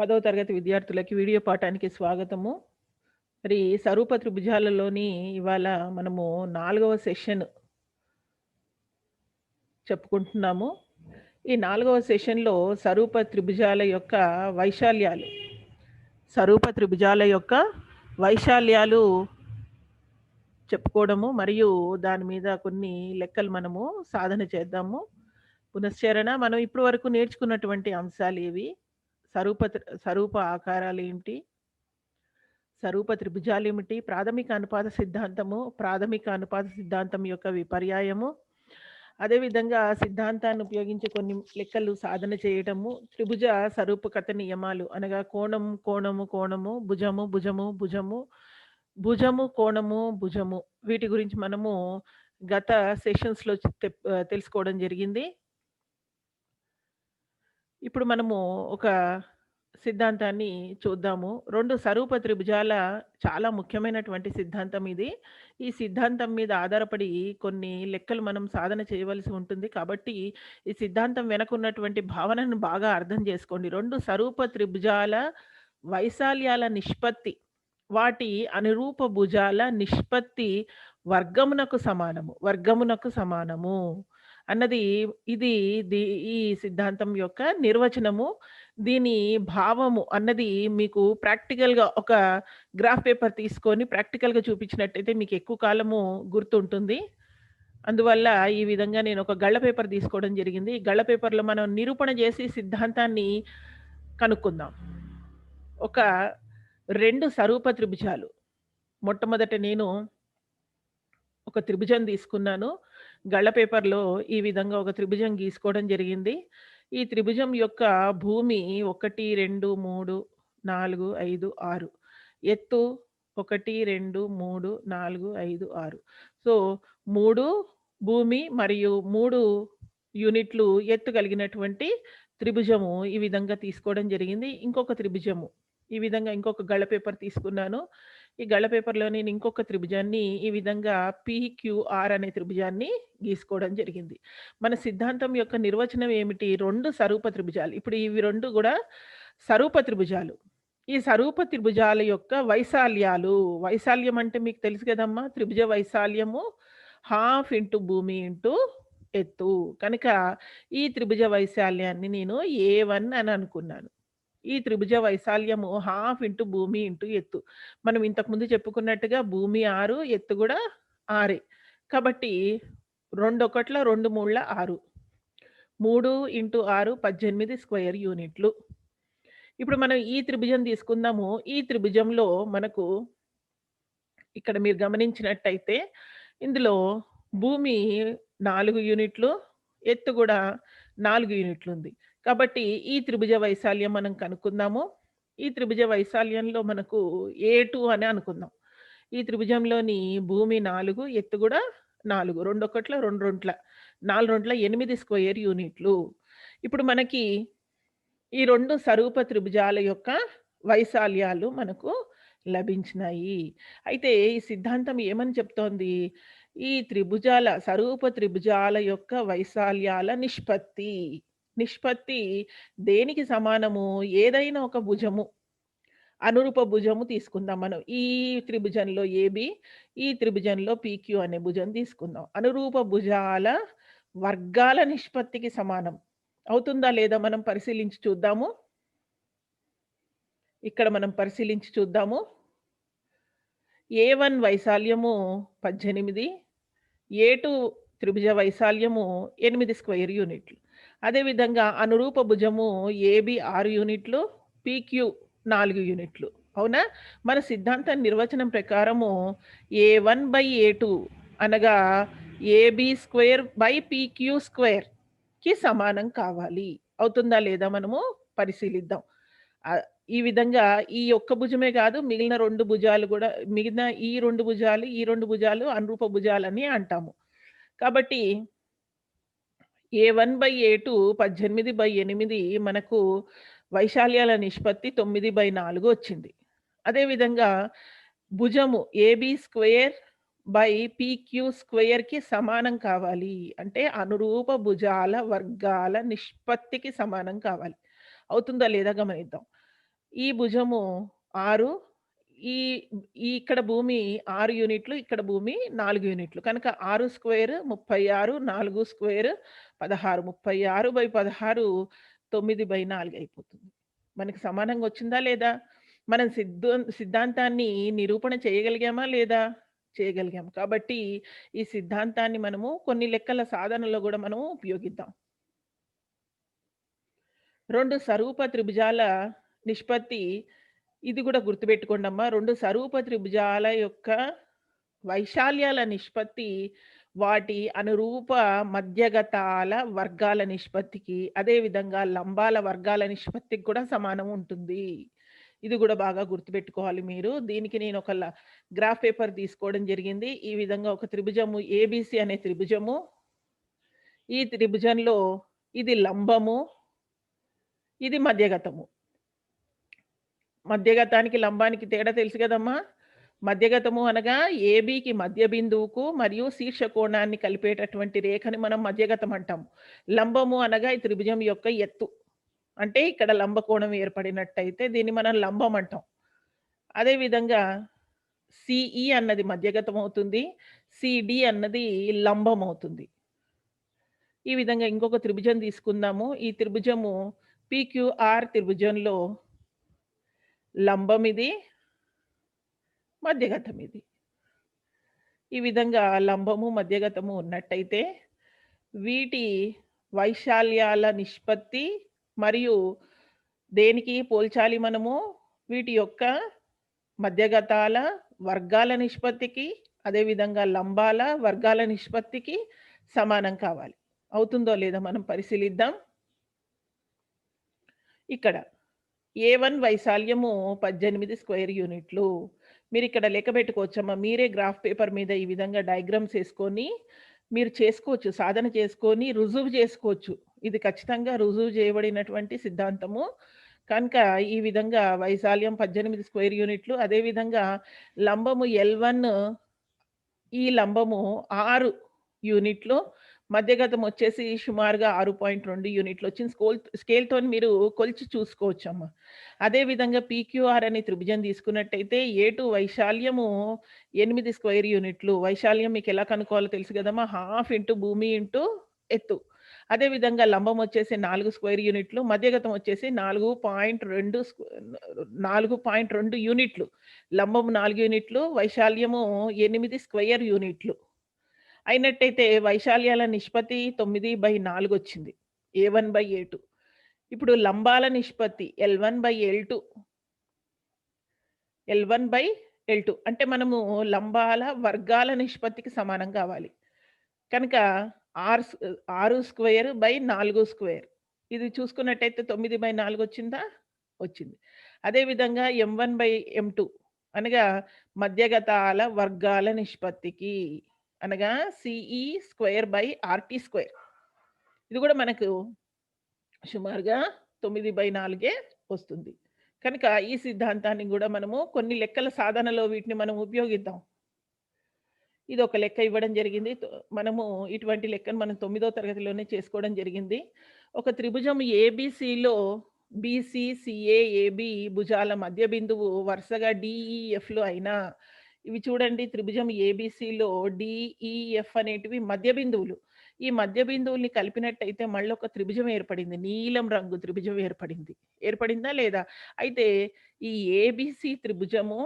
పదవ తరగతి విద్యార్థులకి వీడియో పాఠానికి స్వాగతము. మరి స్వరూప త్రిభుజాలలోని ఇవాళ మనము నాలుగవ సెషన్ చెప్పుకుంటున్నాము. ఈ నాలుగవ సెషన్‌లో స్వరూప త్రిభుజాల యొక్క వైశాల్యాలు, స్వరూప త్రిభుజాల యొక్క వైశాల్యాలు చెప్పుకోవడము మరియు దాని మీద కొన్ని లెక్కలు మనము సాధన చేద్దాము. పునశ్చరణ మనం ఇప్పటి వరకు నేర్చుకున్నటువంటి అంశాలు ఇవి. స్వరూప స్వరూప ఆకారాలు ఏమిటి స్వరూప త్రిభుజాలేమిటి? ప్రాథమిక అనుపాత సిద్ధాంతము, ప్రాథమిక అనుపాత సిద్ధాంతం యొక్క విపర్యాయము. అదేవిధంగా సిద్ధాంతాన్ని ఉపయోగించి కొన్ని లెక్కలు సాధన చేయటము. త్రిభుజ స్వరూపకత నియమాలు అనగా కోణం, కోణము, కోణము, భుజము, భుజము, భుజము, భుజము, కోణము, భుజము వీటి గురించి మనము గత సెషన్స్‌లో తెలుసుకోవడం జరిగింది. ఇప్పుడు మనము ఒక సిద్ధాంతాన్ని చూద్దాము. 2 సరూప త్రిభుజాల చాలా ముఖ్యమైనటువంటి సిద్ధాంతం ఇది. ఈ సిద్ధాంతం మీద ఆధారపడి కొన్ని లెక్కలు మనం సాధన చేయవలసి ఉంటుంది. కాబట్టి ఈ సిద్ధాంతం వెనక ఉన్నటువంటి భావనను బాగా అర్థం చేసుకోండి. 2 సరూప త్రిభుజాల వైశాల్యాల నిష్పత్తి, వాటి అనురూప భుజాల నిష్పత్తి వర్గమునకు సమానము. వర్గమునకు సమానము అన్నది ఇది ది ఈ సిద్ధాంతం యొక్క నిర్వచనము. దీని భావము అన్నది మీకు ప్రాక్టికల్‌గా ఒక గ్రాఫ్ పేపర్ తీసుకొని ప్రాక్టికల్‌గా చూపించినట్టయితే మీకు ఎక్కువ కాలము గుర్తుంటుంది. అందువల్ల ఈ విధంగా నేను ఒక గళ్ళ పేపర్ తీసుకోవడం జరిగింది. ఈ గళ్ళ పేపర్‌లో మనం నిరూపణ చేసి సిద్ధాంతాన్ని కనుక్కుందాం. ఒక రెండు స్వరూప త్రిభుజాలు. మొట్టమొదట నేను ఒక త్రిభుజం తీసుకున్నాను. గళ్ళ పేపర్‌లో ఈ విధంగా ఒక త్రిభుజం గీసుకోవడం జరిగింది. ఈ త్రిభుజం యొక్క భూమి 1, 2, 3, 4, 5, 6 ఎత్తు 1, 2, 3, 4, 5, 6 సో మూడు భూమి మరియు మూడు యూనిట్లు ఎత్తు కలిగినటువంటి త్రిభుజము ఈ విధంగా తీసుకోవడం జరిగింది. ఇంకొక త్రిభుజము ఈ విధంగా ఇంకొక గళ్ళ పేపర్ తీసుకున్నాను. ఈ గళ్ళ పేపర్‌లో నేను ఇంకొక త్రిభుజాన్ని ఈ విధంగా పీక్యూఆర్ అనే త్రిభుజాన్ని గీసుకోవడం జరిగింది. మన సిద్ధాంతం యొక్క నిర్వచనం ఏమిటి? రెండు స్వరూప త్రిభుజాలు. ఇప్పుడు ఇవి రెండు కూడా స్వరూప త్రిభుజాలు. ఈ స్వరూప త్రిభుజాల యొక్క వైశాల్యాలు. వైశాల్యం అంటే మీకు తెలుసు కదమ్మా! త్రిభుజ వైశాల్యము హాఫ్ ఇంటూ భూమి ఇంటూ ఎత్తు. కనుక ఈ త్రిభుజ వైశాల్యాన్ని నేను ఏ వన్ అని అనుకున్నాను. ఈ త్రిభుజ వైశాల్యము హాఫ్ ఇంటూ భూమి ఇంటూ ఎత్తు. మనం ఇంతకుముందు చెప్పుకున్నట్టుగా భూమి ఆరు ఎత్తు కూడా ఆరే కాబట్టి రెండు ఒకట్ల రెండు మూడుల 6. 3 ఇంటూ 6 18 స్క్వేర్ యూనిట్లు. ఇప్పుడు మనం ఈ త్రిభుజం తీసుకుందాము. ఈ త్రిభుజంలో మనకు ఇక్కడ మీరు గమనించినట్టయితే ఇందులో భూమి నాలుగు యూనిట్లు, ఎత్తు కూడా 4 యూనిట్లుంది. కాబట్టి ఈ త్రిభుజ వైశాల్యం మనం కనుక్కుందాము. ఈ త్రిభుజ వైశాల్యంలో మనకు ఏ2 అని అనుకుందాం. ఈ త్రిభుజంలోని భూమి నాలుగు ఎత్తు కూడా 4. 2 ఒకట్ల రెండు రొంట్ల నాలుగు రొంట్ల ఎనిమిది స్క్వేర్ యూనిట్లు. ఇప్పుడు మనకి ఈ రెండు సరూప త్రిభుజాల యొక్క వైశాల్యాలు మనకు లభించినాయి. అయితే ఈ సిద్ధాంతం ఏమని చెప్తోంది? ఈ త్రిభుజాల సరూప త్రిభుజాల యొక్క వైశాల్యాల నిష్పత్తి. నిష్పత్తి దేనికి సమానము? ఏదైనా ఒక భుజము అనురూప భుజము తీసుకుందాం మనం. ఈ త్రిభుజంలో ఏబీ, ఈ త్రిభుజంలో పీక్యూ అనే భుజం తీసుకుందాం. అనురూప భుజాల వర్గాల నిష్పత్తికి సమానం. అవుతుందా లేదా మనం పరిశీలించి చూద్దాము. ఇక్కడ మనం పరిశీలించి చూద్దాము. ఏ వన్ వైశాల్యము 18, ఏ2 త్రిభుజ వైశాల్యము ఎనిమిది స్క్వేర్ యూనిట్లు. అదేవిధంగా అనురూప భుజము ఏబీ ఆరు యూనిట్లు, పీక్యూ నాలుగు యూనిట్లు. అవునా? మన సిద్ధాంతం నిర్వచనం ప్రకారము ఏ1/ఏ2 అనగా ఏబీ స్క్వేర్ బై పీక్యూ స్క్వేర్‌కి సమానం కావాలి. అవుతుందా లేదా మనము పరిశీలిద్దాం. ఈ విధంగా ఈ ఒక్క భుజమే కాదు మిగిలిన రెండు భుజాలు కూడా మిగిలిన ఈ రెండు భుజాలు, ఈ రెండు భుజాలు అనురూప భుజాలని అంటాము. కాబట్టి ఏ1/ఏ2 18/8 మనకు వైశాల్యాల నిష్పత్తి 9/4 వచ్చింది. అదేవిధంగా భుజము ఏబీ స్క్వేర్ బై పీక్యూ స్క్వేర్‌కి సమానం కావాలి. అంటే అనురూప భుజాల వర్గాల నిష్పత్తికి సమానం కావాలి. అవుతుందా లేదా గమనిద్దాం. ఈ భుజము ఆరు ఈ ఈ ఇక్కడ భూమి ఆరు యూనిట్లు, ఇక్కడ భూమి నాలుగు యూనిట్లు. కనుక ఆరు స్క్వేర్ 36, 4 స్క్వేర్ 16. 36/16 9/4 అయిపోతుంది. మనకి సమానంగా వచ్చిందా లేదా? మనం సిద్దు సిద్ధాంతాన్ని నిరూపణ చేయగలిగామా లేదా? చేయగలిగాం. కాబట్టి ఈ సిద్ధాంతాన్ని మనము కొన్ని లెక్కల సాధనలో కూడా మనం ఉపయోగిద్దాం. రెండు సరూప త్రిభుజాల నిష్పత్తి ఇది కూడా గుర్తుపెట్టుకోండమ్మా. 2 సరూప త్రిభుజాల యొక్క వైశాల్యాల నిష్పత్తి వాటి అనురూప మధ్యగతాల వర్గాల నిష్పత్తికి, అదే విధంగా లంబాల వర్గాల నిష్పత్తికి కూడా సమానం ఉంటుంది. ఇది కూడా బాగా గుర్తుపెట్టుకోవాలి మీరు. దీనికి నేను ఒక ల గ్రాఫ్ పేపర్ తీసుకోవడం జరిగింది. ఈ విధంగా ఒక త్రిభుజము ఏబీసీ అనే త్రిభుజము. ఈ త్రిభుజంలో ఇది లంబము. ఇది మధ్యగతము. మధ్యగతానికి, లంబానికి తేడా తెలుసు కదమ్మా మధ్యగతము అనగా ఏబీకి మధ్య బిందువుకు మరియు శీర్ష కోణాన్ని కలిపేటటువంటి రేఖని మనం మధ్యగతం అంటాం. లంబము అనగా ఈ త్రిభుజం యొక్క ఎత్తు. అంటే ఇక్కడ లంబకోణం ఏర్పడినట్టయితే దీన్ని మనం లంబం అంటాం. అదేవిధంగా సిఈ అన్నది మధ్యగతం అవుతుంది. సీడీ అన్నది లంబం అవుతుంది. ఈ విధంగా ఇంకొక త్రిభుజం తీసుకుందాము. ఈ త్రిభుజము పీక్యూఆర్ త్రిభుజంలో లంబం ఇది. మధ్యగతం ఇది. ఈ విధంగా లంబము, మధ్యగతము ఉన్నట్టయితే వీటి వైశాల్యాల నిష్పత్తి మరియు దేనికి పోల్చాలి మనము? వీటి యొక్క మధ్యగతాల వర్గాల నిష్పత్తికి, అదేవిధంగా లంబాల వర్గాల నిష్పత్తికి సమానం కావాలి. అవుతుందో లేదో మనం పరిశీలిద్దాం. ఇక్కడ ఏ వన్ వైశాల్యము 18 స్క్వేర్ యూనిట్లు. మీరిక్కడ లెక్క పెట్టుకోవచ్చమ్మా. మీరే గ్రాఫ్ పేపర్ మీద ఈ విధంగా డయాగ్రామ్స్ వేసుకొని మీరు చేసుకోవచ్చు. సాధన చేసుకొని రుజువు చేసుకోవచ్చు. ఇది ఖచ్చితంగా రుజువు చేయబడినటువంటి సిద్ధాంతము. కనుక ఈ విధంగా వైశాల్యం 18 స్క్వేర్ యూనిట్లు. అదే విధంగా లంబము ఎల్1 ఈ లంబము ఆరు యూనిట్లు. మధ్యగతం వచ్చేసి సుమారుగా ఆరు పాయింట్ రెండు యూనిట్లు వచ్చింది స్కోల్ స్కేల్‌తోని మీరు కొలిచి చూసుకోవచ్చమ్మా. అదే విధంగా పీక్యూఆర్ అనే త్రిభుజం తీసుకున్నట్టయితే ఏటు వైశాల్యము ఎనిమిది స్క్వేర్ యూనిట్లు. వైశాల్యం మీకు ఎలా కనుక్కోవాలో తెలుసు కదమ్మా హాఫ్ ఇంటూ భూమి ఇంటూ ఎత్తు. అదే విధంగా లంబం వచ్చేసి నాలుగు స్క్వేర్ యూనిట్లు. మధ్యగతం వచ్చేసి నాలుగు పాయింట్ రెండు నాలుగు పాయింట్ రెండు యూనిట్లు. లంబం నాలుగు యూనిట్లు. వైశాల్యము ఎనిమిది స్క్వేర్ యూనిట్లు. అయినట్టయితే వైశాల్యాల నిష్పత్తి 9/4 వచ్చింది. ఏ1/ఏ2. ఇప్పుడు లంబాల నిష్పత్తి ఎల్1/ఎల్2. ఎల్1/ఎల్2 అంటే మనము లంబాల వర్గాల నిష్పత్తికి సమానం కావాలి. కనుక ఆరు ఆరు స్క్వేర్ బై నాలుగు స్క్వేర్. ఇది చూసుకున్నట్టయితే 9/4 వచ్చిందా? వచ్చింది. అదే విధంగా ఎం1/ఎం2 అనగా మధ్యగతాల వర్గాల నిష్పత్తికి అనగా CE square by RT square. ఇది కూడా మనకు సుమారుగా 9/4 వస్తుంది. కనుక ఈ సిద్ధాంతాన్ని కూడా మనము కొన్ని లెక్కల సాధనలో వీటిని మనం ఉపయోగిద్దాం. ఇది ఒక లెక్క ఇవ్వడం జరిగింది. మనము ఇటువంటి లెక్కను మనం తొమ్మిదో తరగతిలోనే చేసుకోవడం జరిగింది. ఒక త్రిభుజం ఏబీసీలో బీసీ, భుజాల మధ్య బిందువు వరుసగా డిఈఎఫ్లు అయినా ఇవి చూడండి త్రిభుజం ఏబీసీలో డిఈఎఫ్ అనేటివి మధ్య బిందువులు. ఈ మధ్య బిందువుల్ని కలిపినట్టయితే మళ్ళీ ఒక త్రిభుజం ఏర్పడింది. నీలం రంగు త్రిభుజం ఏర్పడింది. ఏర్పడిందా లేదా? అయితే ఈ ఏబీసీ త్రిభుజము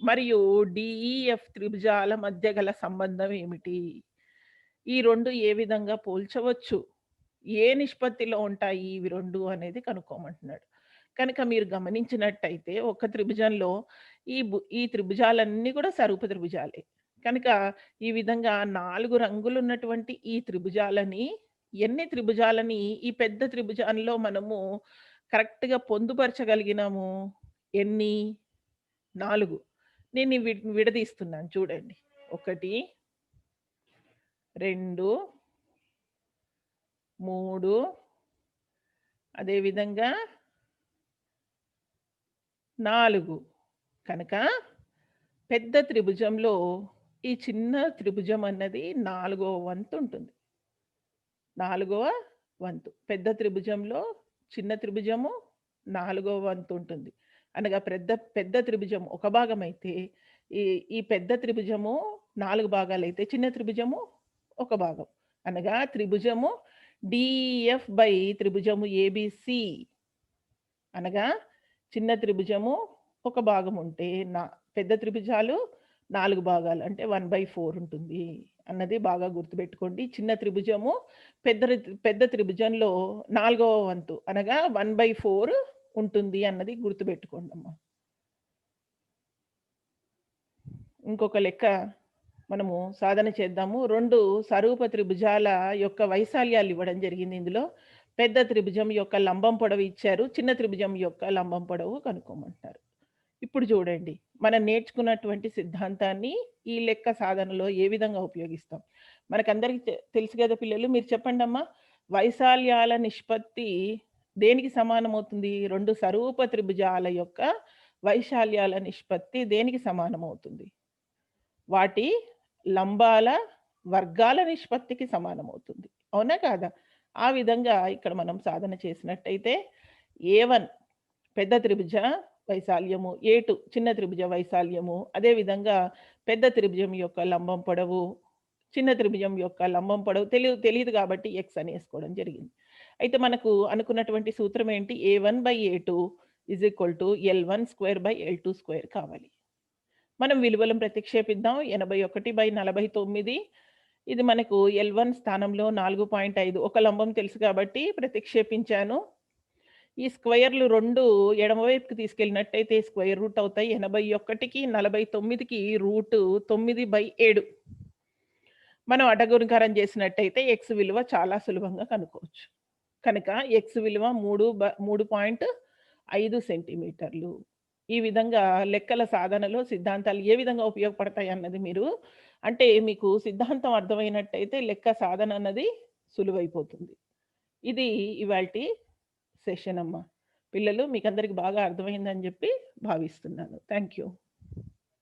మరియు డిఈఎఫ్ త్రిభుజాల మధ్య గల సంబంధం ఏమిటి? ఈ రెండు ఏ విధంగా పోల్చవచ్చు? ఏ నిష్పత్తిలో ఉంటాయి ఇవి రెండు అనేది కనుక్కోమంటున్నాడు. కనుక మీరు గమనించినట్టయితే ఒక త్రిభుజంలో ఈ ఈ త్రిభుజాలన్నీ కూడా సరూప త్రిభుజాలే. కనుక ఈ విధంగా నాలుగు రంగులు ఉన్నటువంటి ఈ త్రిభుజాలని ఎన్ని త్రిభుజాలని ఈ పెద్ద త్రిభుజంలో మనము కరెక్ట్‌గా పొందుపరచగలిగినాము? ఎన్ని? నాలుగు నేను విడదీస్తున్నాను చూడండి. 1 2 మూడు అదేవిధంగా నాలుగు కనుక పెద్ద త్రిభుజంలో ఈ చిన్న త్రిభుజం అన్నది నాలుగవ వంతు ఉంటుంది. నాలుగవ వంతు. పెద్ద త్రిభుజంలో చిన్న త్రిభుజము నాలుగవ వంతు ఉంటుంది. అనగా పెద్ద పెద్ద త్రిభుజం ఒక భాగం అయితే ఈ ఈ పెద్ద త్రిభుజము నాలుగు భాగాలు అయితే చిన్న త్రిభుజము ఒక భాగం. అనగా త్రిభుజము డిఎఫ్ బై త్రిభుజము ఏబీసీ అనగా చిన్న త్రిభుజము ఒక భాగం ఉంటే, నా పెద్ద త్రిభుజాలు నాలుగు భాగాలు అంటే 1/4 ఉంటుంది అన్నది బాగా గుర్తుపెట్టుకోండి. చిన్న త్రిభుజము పెద్ద పెద్ద త్రిభుజంలో నాలుగవ వంతు అనగా 1/4 ఉంటుంది అన్నది గుర్తుపెట్టుకోండమ్మా. ఇంకొక లెక్క మనము సాధన చేద్దాము. రెండు సరూప త్రిభుజాల యొక్క వైశాల్యాలు ఇవ్వడం జరిగింది ఇందులో. పెద్ద త్రిభుజం యొక్క లంబం పొడవు ఇచ్చారు. చిన్న త్రిభుజం యొక్క లంబం పొడవు కనుక్కోమంటారు. ఇప్పుడు చూడండి. మనం నేర్చుకున్నటువంటి సిద్ధాంతాన్ని ఈ లెక్క సాధనలో ఏ విధంగా ఉపయోగిస్తాం? మనకందరికి తె తెలుసు కదా పిల్లలు మీరు చెప్పండమ్మా. వైశాల్యాల నిష్పత్తి దేనికి సమానమవుతుంది? రెండు సరూప త్రిభుజాల యొక్క వైశాల్యాల నిష్పత్తి దేనికి సమానమవుతుంది? వాటి లంబాల వర్గాల నిష్పత్తికి సమానమవుతుంది. అవునా కాదా? ఆ విధంగా ఇక్కడ మనం సాధన చేసినట్టయితే ఏ వన్ పెద్ద త్రిభుజ వైశాల్యము, ఏ2 చిన్న త్రిభుజ వైశాల్యము, అదేవిధంగా పెద్ద త్రిభుజం యొక్క లంబం పొడవు, చిన్న త్రిభుజం యొక్క లంబం పొడవు తెలియదు తెలియదు కాబట్టి ఎక్స్ అని వేసుకోవడం జరిగింది. అయితే మనకు అనుకున్నటువంటి సూత్రం ఏంటి? ఏ1/ఏ2 is equal to L one square by L two square కావాలి. మనం విలువలను ప్రతిక్షేపిద్దాం. 81/49 ఇది మనకు ఎల్ వన్ స్థానంలో 4.5 ఒక లంబం తెలుసు కాబట్టి ప్రతిక్షేపించాను. ఈ స్క్వేర్‌లు 2 ఎడమ వైపుకి తీసుకెళ్ళినట్టయితే స్క్వేర్ రూట్ అవుతాయి. 81కి, 49కి రూట్ 9/7 మనం అడ్డగుణకారం చేసినట్టయితే ఎక్స్ విలువ చాలా సులభంగా కనుక్కోవచ్చు. కనుక ఎక్స్ విలువ మూడు బ 3.5 సెంటీమీటర్లు. ఈ విధంగా లెక్కల సాధనలో సిద్ధాంతాలు ఏ విధంగా ఉపయోగపడతాయి అన్నది మీరు అంటే మీకు సిద్ధాంతం అర్థమైనట్టయితే లెక్క సాధన అన్నది సులువైపోతుంది. ఇది ఇవాల్టి సెషన్ అమ్మా. పిల్లలు మీకందరికి బాగా అర్థమైందని చెప్పి భావిస్తున్నాను. Thank you.